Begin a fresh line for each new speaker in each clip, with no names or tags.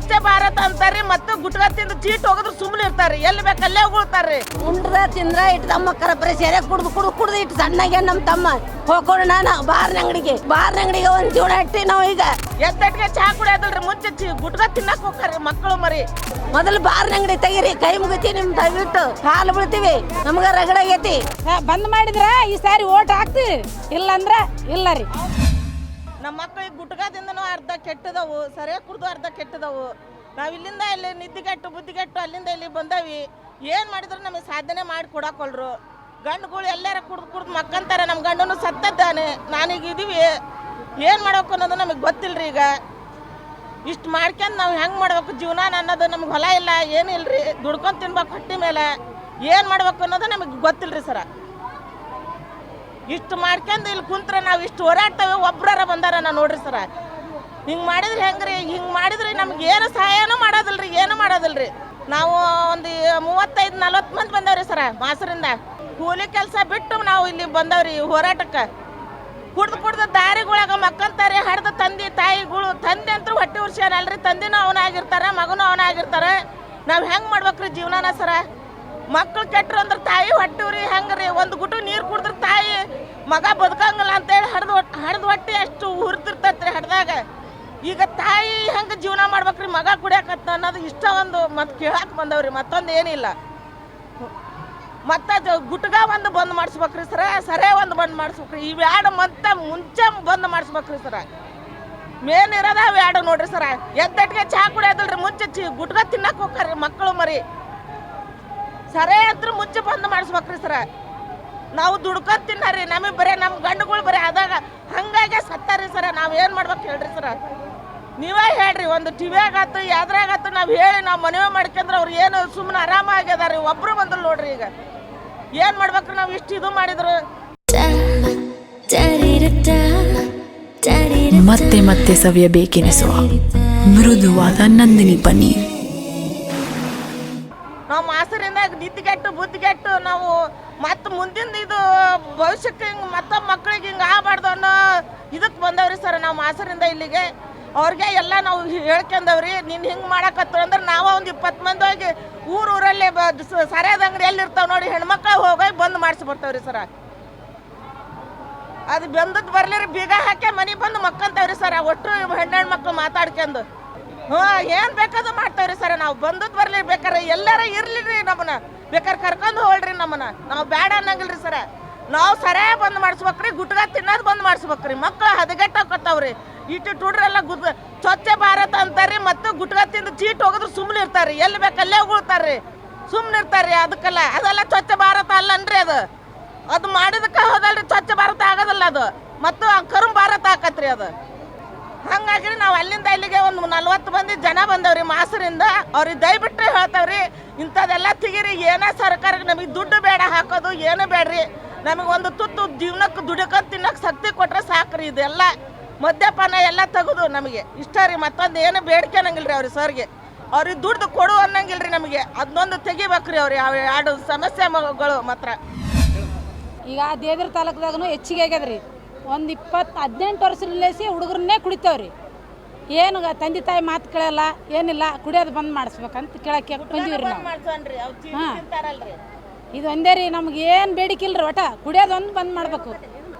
ಸ್ವಚ್ಛ ಭಾರತ ಅಂತಾರ್ರಿ ಮತ್ತೆ ಗುಟ್ಕಾ ತಿಂದು ಚೀಟ್ ಹೋಗಿದ್ರು ಸುಮ್ಮನೆ ಇರ್ತಾರೆ. ಎಲ್ಲಿ ಬೇಕಲ್ಲೇ ಅಲ್ಲೇ ಉಗುಳ್ತಾರ್ರಿ
ಉಂಡ್ರ ತಿಂದ್ರ ಇಟ್ಟು ತಮ್ಮ ಕರಪರೆ ಸೇರೆ ಕುಡ್ದು ಕುಡ್ದು ಕುಡ್ದು ಇಟ್ಟು ಸಣ್ಣಗೆ ನಮ್ಮ ತಮ್ಮ. ಹೋಗೋಣ ನಾನು ಬಾರ್ನ ಅಂಗಡಿಗೆ. ಬಾರ್ನ ಅಂಗಡಿಗೆ ಒಂದು ಜೀವನ ಇಟ್ಟಿ ನಾವು ಈಗ.
ಎತ್ತಟ್ಗೆ ಚಾ ಕುಡಿಯೋದಲ್ರಿ ಮುಂಚೆ ಚಿ ಗುಟ್ಕಾ ತಿನ್ನಕ್ ಹೋಗ್ತಾರ್ರಿ ಮಕ್ಕಳು ಮರಿ.
ಮೊದಲು ಬಾರ್ನ ಅಂಗಡಿ ತೆಗೀರಿ ಕೈ ಮುಗಿತಿ ನಿಮ್ ದಯವಿಟ್ಟು. ಹಾಲು ಬೀಳ್ತೀವಿ ನಮ್ಗ ರಗಡಾಗೈತಿ
ಬಂದ್ ಮಾಡಿದ್ರ ಈ ಸಾರಿ ಓಟ್ ಹಾಕ್ತಿ. ಇಲ್ಲಂದ್ರ ಇಲ್ಲ ರೀ.
ನಮ್ಮ ಮಕ್ಕಳಿಗೆ ಗುಟ್ಕಾದಿಂದನೂ ಅರ್ಧ ಕೆಟ್ಟದವು, ಸರಿಯಾಗಿ ಕುಡ್ದು ಅರ್ಧ ಕೆಟ್ಟದವು. ನಾವು ಇಲ್ಲಿಂದ ಇಲ್ಲಿ ನಿದ್ದಿಗೆಟ್ಟು ಬುದ್ಧಿಗೆಟ್ಟು ಅಲ್ಲಿಂದ ಇಲ್ಲಿ ಬಂದವಿ. ಏನು ಮಾಡಿದ್ರು ನಮಗೆ ಸಾಧನೆ ಮಾಡಿ ಕೊಡಾಕೊಳ್ರು. ಗಂಡುಗಳು ಎಲ್ಲರ ಕುಡ್ದು ಕುಡ್ದು ಮಕ್ಕಂತಾರೆ ನಮ್ಮ ಗಂಡನು ಸತ್ತದ್ದಾನೆ, ನಾನೀಗ ಇದೀವಿ. ಏನು ಮಾಡಬೇಕು ಅನ್ನೋದು ನಮಗೆ ಗೊತ್ತಿಲ್ರಿ ಈಗ. ಇಷ್ಟು ಮಾಡ್ಕೊಂಡು ನಾವು ಹೆಂಗೆ ಮಾಡ್ಬೇಕು ಜೀವನ ಅನ್ನೋದು ನಮ್ಗೆ ಹೊಲ ಇಲ್ಲ, ಏನು ರೀ ದುಡ್ಕೊಂಡು ತಿನ್ಬೇಕು ಹೊಟ್ಟೆ ಮೇಲೆ. ಏನು ಮಾಡ್ಬೇಕು ಅನ್ನೋದು ನಮಗೆ ಗೊತ್ತಿಲ್ರಿ ಸರ. ಇಷ್ಟು ಮಾಡ್ಕೊಂಡು ಇಲ್ಲಿ ಕುಂತ್ರೆ ನಾವು ಇಷ್ಟು ಹೋರಾಡ್ತೇವೆ, ಒಬ್ರರ ಬಂದಾರ ನಾ ನೋಡ್ರಿ ಸರ. ಹಿಂಗೆ ಮಾಡಿದ್ರೆ ಹೆಂಗ್ರಿ? ಹಿಂಗೆ ಮಾಡಿದ್ರೆ ನಮ್ಗೆ ಏನು ಸಹಾಯನೂ ಮಾಡೋದಿಲ್ರಿ, ಏನು ಮಾಡೋದಿಲ್ರಿ. ನಾವು ಒಂದು ಮೂವತ್ತೈದು, ನಲ್ವತ್ತು ಮಂದಿ ಬಂದವ್ರಿ ಸರ ಮಾಸರಿಂದ. ಕೂಲಿ ಕೆಲಸ ಬಿಟ್ಟು ನಾವು ಇಲ್ಲಿ ಬಂದವ್ರಿ ಹೋರಾಟಕ್ಕೆ. ಕುಡ್ದು ಕುಡ್ದು ದಾರಿಗಳಾಗ ಮಕ್ಕಂತಾರೆ, ಹಡ್ದ ತಂದೆ ತಾಯಿಗಳು, ತಂದೆ ಅಂತೂ ಹೊಟ್ಟೆ ಉರ್ಸ್ಯಾನಲ್ರಿ. ತಂದೆನೂ ಅವನಾಗಿರ್ತಾರೆ, ಮಗನೂ ಅವನಾಗಿರ್ತಾರೆ. ನಾವು ಹೆಂಗೆ ಮಾಡ್ಬೇಕ್ರಿ ಜೀವನನ ಸರ? ಮಕ್ಕಳು ಕೆಟ್ಟರು ಅಂದ್ರೆ ತಾಯಿ ಹೊಟ್ಟೆವ್ರಿ ಹೆಂಗ್ರಿ? ಒಂದು ಗುಟು ನೀರು ಕುಡಿದ್ರೆ ತಾಯಿ ಮಗ ಬದುಕಂಗಿಲ್ಲ ಅಂತೇಳಿ ಹಡ್ದು ಹಡ್ದು ಹೊಟ್ಟೆ ಅಷ್ಟು ಹುರಿತಿರ್ತೈತ್ರಿ ಹಡ್ದಾಗ. ಈಗ ತಾಯಿ ಹೆಂಗೆ ಜೀವನ ಮಾಡ್ಬೇಕ್ರಿ, ಮಗ ಕುಡಿಯಕತ್ತ ಅನ್ನೋದು ಇಷ್ಟ ಒಂದು ಮತ್ತೆ ಕೇಳಕ್ಕೆ ಬಂದವ್ರಿ, ಮತ್ತೊಂದು ಏನಿಲ್ಲ. ಮತ್ತೆ ಗುಟ್ಗ ಒಂದು ಬಂದ್ ಮಾಡಿಸ್ಬೇಕ್ರಿ ಸರ, ಸರೇ ಒಂದು ಬಂದ್ ಮಾಡಿಸ್ಬೇಕ್ರಿ. ಇವ್ ಎರಡು ಮತ್ತೆ ಮುಂಚೆ ಬಂದ್ ಮಾಡಿಸ್ಬೇಕ್ರಿ ಸರ. ಮೇನ್ ಇರೋದ ಎರಡು ನೋಡ್ರಿ ಸರ. ಎದ್ದಟ್ಟಿಗೆ ಚಹಾ ಕುಡಿಯೋದಲ್ರಿ, ಮುಂಚೆ ಚಿ ಗುಟ್ಗ ತಿನ್ನಕ್ ಹೋಗ್ರಿ ಮಕ್ಕಳು ಮರಿ. ಸರೇ ಅಂತ ಮುಂಚೆ ಬಂದ್ ಮಾಡಿಸ್ಬೇಕ್ರಿ ಸರ. ನಾವು ದುಡ್ಕೊಂಡ್ ತಿನ್ನರಿ, ನಮಗೆ ಬರೀ ನಮ್ಮ ಗಂಡುಗಳು ಬರೀ ಆದಾಗ ಹಂಗಾಗೆ ಸತ್ತಾರಿ ಸರ, ನಾವು ಏನು ಮಾಡ್ಬೇಕು ಹೇಳ್ರಿ ಸರ? ನೀವೇ ಹೇಳ್ರಿ, ಒಂದು ಟಿವಿಯಾಗತ್ತು ಯಾವ್ದ್ರಾಗತ್ತು ನಾವು ಹೇಳಿ ನಾವು ಮನವಿ ಮಾಡ್ಕೊಂಡ್ರೆ ಅವ್ರು ಏನು ಸುಮ್ಮನೆ ಆರಾಮಾಗ್ಯದಾರಿ ಒಬ್ರು ಬಂದ್ರು ನೋಡ್ರಿ ಈಗ. ಏನು ಮಾಡ್ಬೇಕ್ರಿ ನಾವು ಇಷ್ಟು ಇದು ಮಾಡಿದ್ರು?
ಮತ್ತೆ ಮತ್ತೆ ಸವಿಯಬೇಕೆನಿಸುವ ಮೃದುವಾದ ನಂದಿನಿ ಪನ್ನೀರ್
ನಾವು ಕೆಟ್ಟು ನಿದ್ದಿಗೆಟ್ಟು ಬುದ್ಧಿಗೆಟ್ಟು ನಾವು ಮತ್ತೆ ಮುಂದಿನ ಇದು ಭವಿಷ್ಯಕ್ಕೆ ಹಿಂಗೆ ಮತ್ತೆ ಮಕ್ಳಿಗೆ ಹಿಂಗೆ ಆಗಬಾರ್ದು ಅನ್ನೋ ಇದಕ್ಕೆ ಬಂದವ್ರಿ ಸರ್ ನಾವು ಮಾಸರಿಂದ ಇಲ್ಲಿಗೆ. ಅವ್ರಿಗೆ ಎಲ್ಲ ನಾವು ಹೇಳ್ಕೊಂಡವ್ರಿ, ನೀನು ಹಿಂಗೆ ಮಾಡಕತ್ತು ಅಂದ್ರೆ ನಾವು ಒಂದು ಇಪ್ಪತ್ತು ಮಂದಿ ಹೋಗಿ ಊರು ಊರಲ್ಲಿ ಸರಿಯಾದ ಅಂಗಡಿ ಎಲ್ಲಿ ಇರ್ತಾವೆ ನೋಡಿ, ಹೆಣ್ಮಕ್ಳು ಹೋಗಿ ಬಂದ್ ಮಾಡಿಸ್ಬಿಡ್ತಾವ್ರಿ ಸರ. ಅದು ಬಂದದ್ದು ಬರ್ಲಿರಿ, ಬೀಗ ಹಾಕಿ ಮನೆ ಬಂದು ಮಕ್ಕಂತವ್ರಿ ಸರ್ ಒಟ್ಟು ಹೆಣ್ಣು ಮಕ್ಳು ಮಾತಾಡ್ಕೊಂಡು ಏನು ಬೇಕಾದ್ರೂ ಮಾಡ್ತೇವ್ರಿ ಸರ್. ನಾವು ಬಂದದ್ದು ಬರ್ಲಿ ಬೇಕಾರೆ ಎಲ್ಲಾರ ಇರ್ಲಿರಿ ನಮ್ಮನ್ನ. ಬೇಕಾರೆ ಕರ್ಕೊಂಡು ಹೋಗ್ರಿ ನಮ್ಮನ್ನ. ನಾವು ಬೇಡ ಅನ್ನಂಗಿಲ್ರಿ ಸರ. ನಾವು ಸರೇ ಬಂದ್ ಮಾಡಿಸ್ಬೇಕ್ರಿ ಗುಟ್ಗ ತಿನ್ನೋದು ಬಂದ್ ಮಾಡಿಸ್ಬೇಕ್ರಿ. ಮಕ್ಳು ಹದಗೆಟ್ಟೋಕತ್ತಾವ್ರಿ ಇಟ್ಟು ಟುಡ್ರೆಲ್ಲ ಗುದ್ ಸ್ವಚ್ಛ ಭಾರತ ಅಂತಾರ್ರಿ ಮತ್ತು ಗುಟ್ಗ ತಿಂದು ಚೀಟ್ ಹೋಗಿದ್ರು ಸುಮ್ಮನೆ ಇರ್ತಾರ್ರಿ. ಎಲ್ಲಿ ಬೇಕು ಅಲ್ಲೇ ಉಗುಳ್ತಾರ್ರಿ. ಸುಮ್ಮನೆ ಇರ್ತಾರ್ರಿ ಅದಕ್ಕೆಲ್ಲ. ಅದೆಲ್ಲ ಸ್ವಚ್ಛ ಭಾರತ ಅಲ್ಲನ್ರಿ ಅದು. ಅದು ಮಾಡಿದಕ್ಕೆ ಹೋದಲ್ರಿ ಸ್ವಚ್ಛ ಭಾರತ ಆಗೋದಿಲ್ಲ ಅದು. ಮತ್ತು ಕರುಂ ಭಾರತ ಆಕತ್ರಿ ಅದು. ಹಂಗಾಗಿ ನಾವು ಅಲ್ಲಿಂದ ಇಲ್ಲಿಗೆ ಒಂದು ನಲ್ವತ್ತು ಮಂದಿ ಜನ ಬಂದವ್ರಿ ಮಾಸರಿಂದ. ಅವ್ರಿಗೆ ದಯವಿಟ್ಟು ಹೇಳ್ತಾವ್ರಿ, ಇಂಥದೆಲ್ಲ ತೆಗೀರಿ, ಏನೇ ಸರ್ಕಾರಕ್ಕೆ ನಮಗೆ ದುಡ್ಡು ಬೇಡ ಹಾಕೋದು, ಏನು ಬೇಡ್ರಿ. ನಮಗೆ ಒಂದು ತುತ್ತು ಜೀವನಕ್ಕೆ ದುಡಿಕೊಂಡು ತಿನ್ನಕ್ಕೆ ಶಕ್ತಿ ಕೊಟ್ಟರೆ ಸಾಕ್ರಿ ಇದೆಲ್ಲ. ಮದ್ಯಪಾನ ಎಲ್ಲ ತೆಗೆದು ನಮಗೆ. ಇಷ್ಟ ರೀ, ಮತ್ತೊಂದು ಏನು ಬೇಡಿಕೆ ಅನ್ನಂಗಿಲ್ರಿ ಅವ್ರಿಗೆ ಸರ್ಗೆ. ಅವ್ರಿಗೆ ದುಡ್ಡು ಕೊಡು ಅನ್ನಂಗಿಲ್ರಿ ನಮಗೆ. ಅದನ್ನೊಂದು ತೆಗಿಬೇಕ್ರಿ ಅವ್ರಿಗೆ ಅವ್ರ ಎರಡು ಸಮಸ್ಯೆಗಳು ಮಾತ್ರ.
ಈಗ ದೇದ್ರ ತಾಲೂಕ್ದಾಗೂ ಹೆಚ್ಚಿಗೆ ಆಗ್ಯದ್ರಿ. ಒಂದು ಇಪ್ಪತ್ತು ಹದಿನೆಂಟು ವರ್ಷದಲ್ಲೇಸಿ ಹುಡುಗರನ್ನೇ ಕುಡಿತಾವ್ರಿ. ಏನು ತಂದೆ ತಾಯಿ ಮಾತು ಕೇಳಲ್ಲ ಏನಿಲ್ಲ ಕುಡಿಯೋದು ಬಂದ್ ಮಾಡಿಸ್ಬೇಕಂತ ಕೇಳಕ್ಕೆ ಬಂದೀವ್ರಿ ನಾವು. ಹಾಂ. ಇದು ಒಂದೇ ರೀ ನಮ್ಗೆ ಏನು ಬೇಡಿಕೆ ಇಲ್ರಿ ಒಟ ಕುಡಿಯೋದು ಒಂದು ಬಂದ್ ಮಾಡಬೇಕು.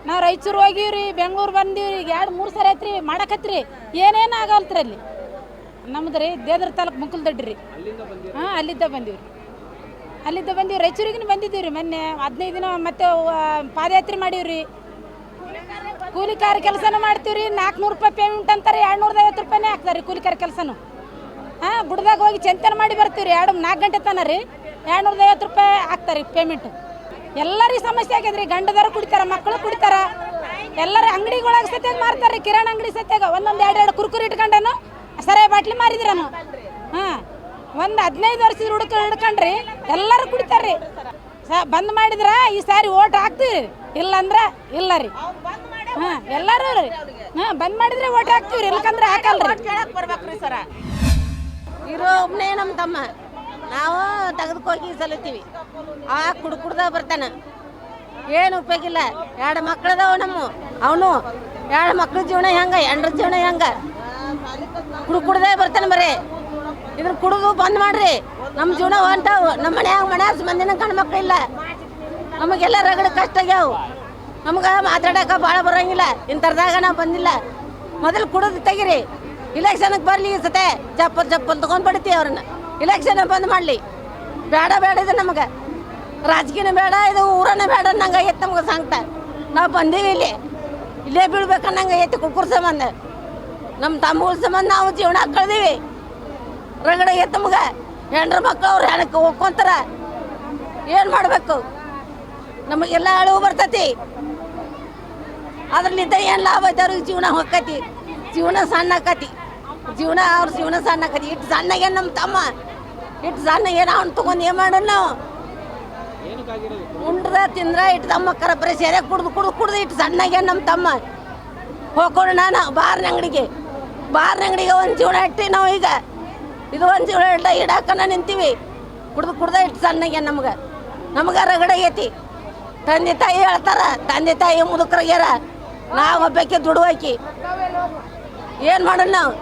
ನಾವು ರಾಯಚೂರು ಹೋಗಿವ್ರಿ ಬೆಂಗ್ಳೂರು ಬಂದೀವ್ರಿ ಈಗ ಎರಡು ಮೂರು ಸರಿ ಐತ್ರಿ ಮಾಡಕತ್ರಿ ಏನೇನು ಆಗಲ್ತ್ರಿ ಅಲ್ಲಿ. ನಮ್ದು ರೀ ದೇದ್ರ ತಾಲೂಕು ದೊಡ್ಡ ರೀ ಹಾಂ ಅಲ್ಲಿದ್ದ ಬಂದೀವ್ರಿ. ಅಲ್ಲಿದ್ದ ಬಂದೀವಿ ರಾಯಚೂರಿಗೂ ಬಂದಿದ್ದೀವಿ ರೀ ಮೊನ್ನೆ ಹದಿನೈದು ದಿನ ಮತ್ತೆ ಪಾದಯಾತ್ರೆ ಪಾದಯಾತ್ರೆ ಮಾಡೀವ್ರಿ. ಕೂಲಿಕಾರ ಕೆಲಸನೂ ಮಾಡ್ತೀವ್ರಿ ನಾಲ್ಕುನೂರು ರೂಪಾಯಿ ಪೇಮೆಂಟ್ ಅಂತಾರೆ ಎರಡು ನೂರದ ಐವತ್ತು ರೂಪಾಯಿನೇ ಹಾಕ್ತಾರೆ ಕೂಲಿಕಾರ ಕೆಲಸನೂ. ಹಾಂ ಗುಡ್ದಾಗ ಹೋಗಿ ಚಿಂತನೆ ಮಾಡಿ ಬರ್ತೀವ್ರಿ, ಎರಡು ನಾಲ್ಕು ಗಂಟೆ ತನ ರೀ ಎರಡು ನೂರದ ಐವತ್ತು ರೂಪಾಯಿ ಹಾಕ್ತಾರೆ ಪೇಮೆಂಟ್ ಎಲ್ಲರಿಗೆ ಸಮಸ್ಯೆ ಆಗ್ಯದ್ರಿ, ಗಂಡದವರು ಕುಡಿತಾರ, ಮಕ್ಕಳು ಕುಡಿತಾರ, ಎಲ್ಲರ ಅಂಗಡಿಗಳಾಗ ಸತ್ಯಾಗ ಮಾರ್ತಾರೆ ಕಿರಾಣ ಅಂಗಡಿ ಸತ್ಯಾಗ, ಒಂದೊಂದು ಎರಡು ಎರಡು ಕುರ್ಕುರಿ ಇಟ್ಕೊಂಡನು ಸರಿಯ ಬಾಟ್ಲಿ ಮಾರಿದ್ರನು? ಹಾಂ, ಒಂದು ಹದಿನೈದು ವರ್ಷದ ಹುಡುಕ ಹಿಡ್ಕೊಂಡ್ರಿ, ಎಲ್ಲರೂ ಕುಡಿತಾರ್ರಿ. ಬಂದ್ ಮಾಡಿದ್ರ ಈ ಸಾರಿ ಓಟ್ ಹಾಕ್ತೀವಿ ಇಲ್ಲಂದ್ರ ಇಲ್ಲ ರೀ. ಹಾಂ ಎಲ್ಲರೂ ರೀ. ಹಾಂ ಬಂದ್ ಮಾಡಿದ್ರೆ ಓಟ್ ಹಾಕ್ತೀವಿ ಇಲ್ಕಂದ್ರೆ ಹಾಕಲ್ರಿ.
ಕೇಳಕ್ ಬರ್ಬೇಕ್ರಿ ಸರ.
ಇರೋ ಒಬ್ಬನೇ ನಮ್ಮ ತಮ್ಮ. ನಾವು ತೆಗೆದುಕೋಗಿ ಸಲುತ್ತೀವಿ ಆ ಕುಡ್ ಕುಡ್ದ ಬರ್ತಾನೆ. ಏನು ಉಪಯೋಗಿಲ್ಲ ಎರಡು ಮಕ್ಕಳದವ ನಮ್ಮ. ಅವನು ಎರಡು ಮಕ್ಳ ಜೀವನ ಹೆಂಗ ಎಂಡ್ರ ಜೀವನ ಹೆಂಗ? ಕುಡ್ ಕುಡ್ದೇ ಬರ್ತಾನೆ ಬರೀ. ಇದನ್ನ ಕುಡಿದು ಬಂದ್ ಮಾಡ್ರಿ. ನಮ್ಮ ಜೀವನ ಹೊಂಟಾವು. ನಮ್ಮ ಮನ್ಯಾಗ ಮನ್ಯಾಗ ಮಂದಿನ ಗಂಡು ಮಕ್ಳಿಲ್ಲ ನಮಗೆಲ್ಲ ರಗಡ ಕಷ್ಟ ಆಗ್ಯಾವು. ನಮ್ಗೆ ಮಾತಾಡಕ ಭಾಳ ಬರೋಂಗಿಲ್ಲ. ಇಂಥರ್ದಾಗ ನಾವು ಬಂದಿಲ್ಲ. ಮೊದಲು ಕುಡಿದು ತೆಗಿರಿ. ಇಲೆಕ್ಷನ್ಗೆ ಬರಲಿ ಸತೆ. ಚಪ್ಪಲ್ ಚಪ್ಪಲ್ ತಗೊಂಡ್ ಬಿಡ್ತೀವಿ ಅವ್ರನ್ನ. ಇಲೆಕ್ಷನ್ ಬಂದ್ ಮಾಡಲಿ. ಬೇಡ ಬೇಡ ಇದು ನಮಗೆ. ರಾಜಕೀಯನ ಬೇಡ, ಇದು ಊರನ್ನ ಬೇಡ ನಂಗೆ ಐತೆ ನಮ್ಗೆ ಸಂಕಟ. ನಾವು ಬಂದೀವಿ ಇಲ್ಲಿ. ಇಲ್ಲೇ ಬೀಳ್ಬೇಕನ್ನಂಗೆ ಐತಿ ಕುಕ್ಕುರ್ ಸಂಬಂಧ. ನಮ್ಮ ತಮ್ಮಗಳ ಸಂಬಂಧ ನಾವು ಜೀವನ ಕಳ್ದೀವಿ. ರಗಡ ಐತೆ ನಮ್ಗೆ. ಹೆಂಡ್ರ ಮಕ್ಳು ಅವ್ರು ಹೆಣಕ್ಕೆ ಹೋಗ್ಕೊಂತಾರ. ಏನು ಮಾಡಬೇಕು? ನಮಗೆಲ್ಲ ಅಳುವು ಬರ್ತತಿ. ಅದ್ರಲ್ಲಿದ್ದ ಏನು ಲಾಭ ಐತೆ ಅವ್ರಿಗೆ? ಜೀವನ ಹೊಕ್ಕತಿ. ಜೀವನ ಸಣ್ಣ ಆಕತಿ ಜೀವನ ಅವ್ರ ಜೀವನ ಸಣ್ಣ ಆಕತಿ ಇಟ್ಟು ಸಣ್ಣಗೆ ನಮ್ಮ ತಮ್ಮ ಇಟ್ಟು ಸಣ್ಣ ಏನೋ ಅವ್ನು ತೊಗೊಂಡು ಏನು ಮಾಡೋಣ ನಾವು? ಉಂಡ್ರ, ತಿಂದ್ರ ಇಟ್ಟು ತಮ್ಮ ಕರಬ್ರೆ ಸೇರೆ ಕುಡ್ದು ಕುಡ್ದು ಕುಡ್ದು ಇಟ್ಟು ಸಣ್ಣಗೆ ನಮ್ಮ ತಮ್ಮ. ಹೋಗೋಣ ನಾನು ಬಾರ್ನ ಅಂಗಡಿಗೆ. ಬಾರ್ನ ಅಂಗಡಿಗೆ ಒಂದು ಜೀವನ ಇಟ್ಟು ನಾವು ಈಗ. ಇದು ಒಂದು ಜೀವನ ಇಡ್ಲ ಇಡಾಕನ ನಿಂತೀವಿ. ಕುಡ್ದು, ಕುಡ್ದ ಇಟ್ಟು ಸಣ್ಣಗೆ ನಮ್ಗೆ. ನಮ್ಗೆ ರಗಡ ಐತಿ ತಂದೆ ತಾಯಿ ಹೇಳ್ತಾರ, ತಂದೆ ತಾಯಿ ಮುದುಕರಾಗ್ಯಾರ ನಾವು ಒಬ್ಬಾಕಿ ದುಡುವಾಕಿ ಏನು ಮಾಡೋಣ ನಾವು?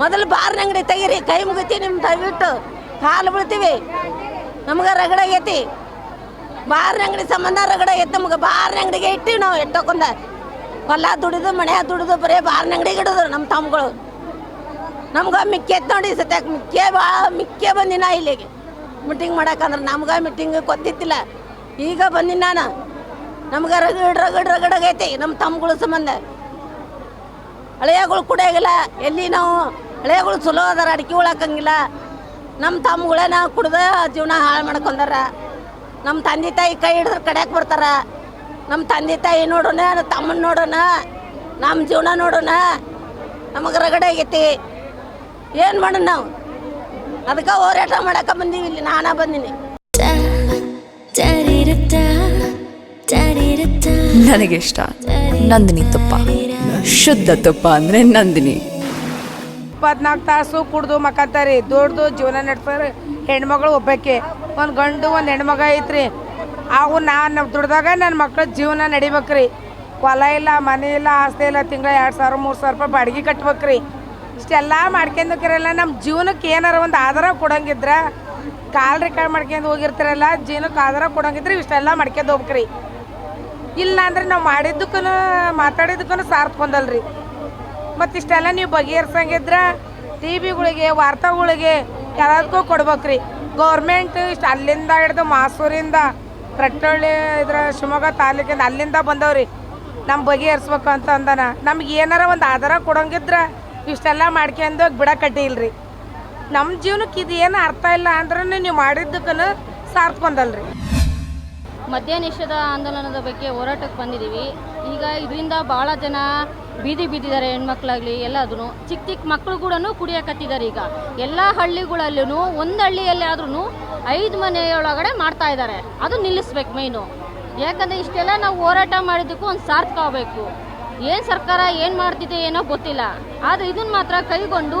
ಮೊದಲು ಬಾರ್ನ ಅಂಗಡಿ ತೆಗೀರಿ, ಕೈ ಮುಗಿತಿ ನಿಮ್ಮ ದಯವಿಟ್ಟು ಕಾಲು ಬೀಳ್ತೀವಿ. ನಮ್ಗೆ ರಗಡ ಆಗೈತಿ. ಬಾರ್ನ ಅಂಗಡಿ ಸಂಬಂಧ ರಗಡ ಐತಿ ನಮ್ಗೆ. ಬಾರ್ನ ಅಂಗಡಿಗೆ ಇಟ್ಟಿವಿ ನಾವು ಎಟ್ಟಕೊಂದ ಹೊಲ ದುಡಿದು, ಮನೆ ದುಡಿದು, ಬರೀ ಬಾರ್ನ ಅಂಗಡಿಗೆ ಇಡೋದು ನಮ್ಮ ತಮ್ಮಗಳು ನಮ್ಗೆ ಮಿಕ್ಕಿ ನೋಡಿ ಸತ್ಯಾಕ. ಮಿಕ್ಕೆ ಭಾಳ ಮಿಕ್ಕೇ ಬಂದಿನ ಇಲ್ಲಿಗೆ. ಮೀಟಿಂಗ್ ಮಾಡಕ್ಕಂದ್ರೆ ನಮ್ಗೆ ಮೀಟಿಂಗ್ ಗೊತ್ತಿತ್ತಿಲ್ಲ. ಈಗ ಬಂದಿನಿ ನಾನು. ನಮ್ಗೆ ರಗಡ್ ರಗಡ್ ರಗಡಾಗೈತಿ ನಮ್ಮ ತಮ್ಮಗಳ ಸಂಬಂಧ. ಹಳೆಯಗಳು ಕುಡಿಯಾಗಿಲ್ಲ ಎಲ್ಲಿ ನಾವು ಹಳೆಯಗಳು ಚಲೋ ಅದಾರ, ಅಡಿಕೆ ಉಳಾಕಂಗಿಲ್ಲ. ನಮ್ಮ ತಮ್ಮಗಳೇ ನಾವು ಕುಡ್ದು ಜೀವನ ಹಾಳು ಮಾಡ್ಕೊಂಡಾರ. ನಮ್ಮ ತಂದೆ ತಾಯಿ ಕೈ ಹಿಡಿದ್ರೆ ಕಡೆಯಕ್ಕೆ ಬರ್ತಾರ. ನಮ್ಮ ತಂದೆ ತಾಯಿ ನೋಡೋಣ ತಮ್ಮನ ನೋಡೋಣ ನಮ್ಮ ಜೀವನ ನೋಡೋಣ. ನಮಗೆ ರಗಡೆ ಆಗೈತಿ. ಏನು ಮಾಡೋಣ ನಾವು? ಅದಕ್ಕೆ ಹೋರಾಟ ಮಾಡಕ್ಕೆ ಬಂದೀವಿ ಇಲ್ಲಿ. ನಾನಾ ಬಂದೀನಿ.
ನನಗಿಷ್ಟ ನಂದಿನಿ ತುಪ್ಪ. ಶುದ್ಧ ತುಪ್ಪ ಅಂದರೆ ನಂದಿನಿ.
ಇಪ್ಪತ್ನಾಲ್ಕು ತಾಸು ಕುಡ್ದು ಮಕ್ಕಂತಾರಿ ದೊಡ್ಡದು ಜೀವನ ನಡೆಸ್ತಾರೆ ಹೆಣ್ಮಗಳು ಒಬ್ಬಕ್ಕೆ. ಒಂದು ಗಂಡು ಒಂದು ಹೆಣ್ಮಗ ಐತ್ರಿ. ಅವು ನಾನು ದುಡ್ದಾಗ ನನ್ನ ಮಕ್ಳ ಜೀವನ ನಡಿಬೇಕ್ರಿ. ಹೊಲ ಇಲ್ಲ ಮನೆ ಇಲ್ಲ ಆಸ್ತಿ ಇಲ್ಲ ತಿಂಗಳ ಎರಡು ಸಾವಿರ ಮೂರು ಸಾವಿರ ರೂಪಾಯಿ ಬಾಡಿಗೆ ಕಟ್ಬೇಕ್ರಿ. ಇಷ್ಟೆಲ್ಲ ಮಾಡ್ಕೊಂಡಕ್ಕಿರಲ್ಲ ನಮ್ಮ ಜೀವನಕ್ಕೆ ಏನಾರ ಒಂದು ಆಧಾರ ಕೊಡಂಗಿದ್ರ? ಕಾಲ್ ರೆಕಾರ್ಡ್ ಮಾಡ್ಕೊಂಡು ಹೋಗಿರ್ತಾರಲ್ಲ ಜೀವನಕ್ಕೆ ಆಧಾರ ಕೊಡಂಗಿದ್ರೆ ಇಷ್ಟೆಲ್ಲ ಮಾಡ್ಕೊಂಡು ಹೋಗ್ಬೇಕ್ರಿ. ಇಲ್ಲ ಅಂದ್ರೆ ನಾವು ಮಾಡಿದ್ದಕ್ಕೂ ಮಾತಾಡಿದ್ದಕ್ಕೂ ಸಾರ್ಥಕೊಂದಲ್ರಿ ಮತ್ತು ಇಷ್ಟೆಲ್ಲ ನೀವು ಬಗೆಹರ್ಸಂಗಿದ್ರೆ ಟಿ ವಿಗಳಿಗೆ ವಾರ್ತಾಗಳಿಗೆ ಎಲ್ಲದಕ್ಕೂ ಕೊಡ್ಬೇಕ್ರಿ. ಗೌರ್ಮೆಂಟ್ ಇಷ್ಟು ಅಲ್ಲಿಂದ ಹಿಡ್ದು ಮಾಸೂರಿಂದ ರಟ್ಟಳ್ಳಿ ಇದ್ರ ಶಿವಮೊಗ್ಗ ತಾಲೂಕಿಂದ ಅಲ್ಲಿಂದ ಬಂದವ್ರಿ. ನಮ್ಮ ಬಗೆಹರಿಸ್ಬೇಕು ಅಂತ ಅಂದನ. ನಮ್ಗೆ ಏನಾರ ಒಂದು ಆಧಾರ ಕೊಡೋಂಗಿದ್ರೆ ಇಷ್ಟೆಲ್ಲ ಮಾಡ್ಕೊಂಡು ಬಿಡಕಟ್ಟಿಲ್ರಿ ನಮ್ಮ ಜೀವನಕ್ಕೆ ಇದು ಏನು ಅರ್ಥ ಇಲ್ಲ ಅಂದ್ರೂ ನೀವು ಮಾಡಿದ್ದಕ್ಕೂ ಸಾರ್ಥಕೊಂದಲ್ರಿ
ಮದ್ಯ ನಿಷೇಧ ಆಂದೋಲನದ ಬಗ್ಗೆ ಹೋರಾಟಕ್ಕೆ ಬಂದಿದ್ದೀವಿ. ಈಗ ಇದರಿಂದ ಭಾಳ ಜನ ಬೀದಿ ಬಿದ್ದಿದ್ದಾರೆ, ಹೆಣ್ಮಕ್ಳಾಗಲಿ ಎಲ್ಲದೂ ಚಿಕ್ಕ ಚಿಕ್ಕ ಮಕ್ಕಳು ಕೂಡ ಕುಡಿಯಕತ್ತಿದ್ದಾರೆ ಈಗ. ಎಲ್ಲ ಹಳ್ಳಿಗಳಲ್ಲೂ ಒಂದು ಹಳ್ಳಿಯಲ್ಲಿ ಆದ್ರೂ ಐದು ಮನೆಯೊಳಗಡೆ ಮಾಡ್ತಾ ಇದ್ದಾರೆ. ಅದು ನಿಲ್ಲಿಸ್ಬೇಕು ಮೇನು ಯಾಕಂದರೆ ಇಷ್ಟೆಲ್ಲ ನಾವು ಹೋರಾಟ ಮಾಡಿದ್ದಕ್ಕೂ ಒಂದು ಸಾರ್ಥಕ ಆಗಬೇಕು ಏನು ಸರ್ಕಾರ ಏನು ಮಾಡ್ತಿದೆ ಏನೋ ಗೊತ್ತಿಲ್ಲ. ಆದರೆ ಇದನ್ನು ಮಾತ್ರ ಕೈಗೊಂಡು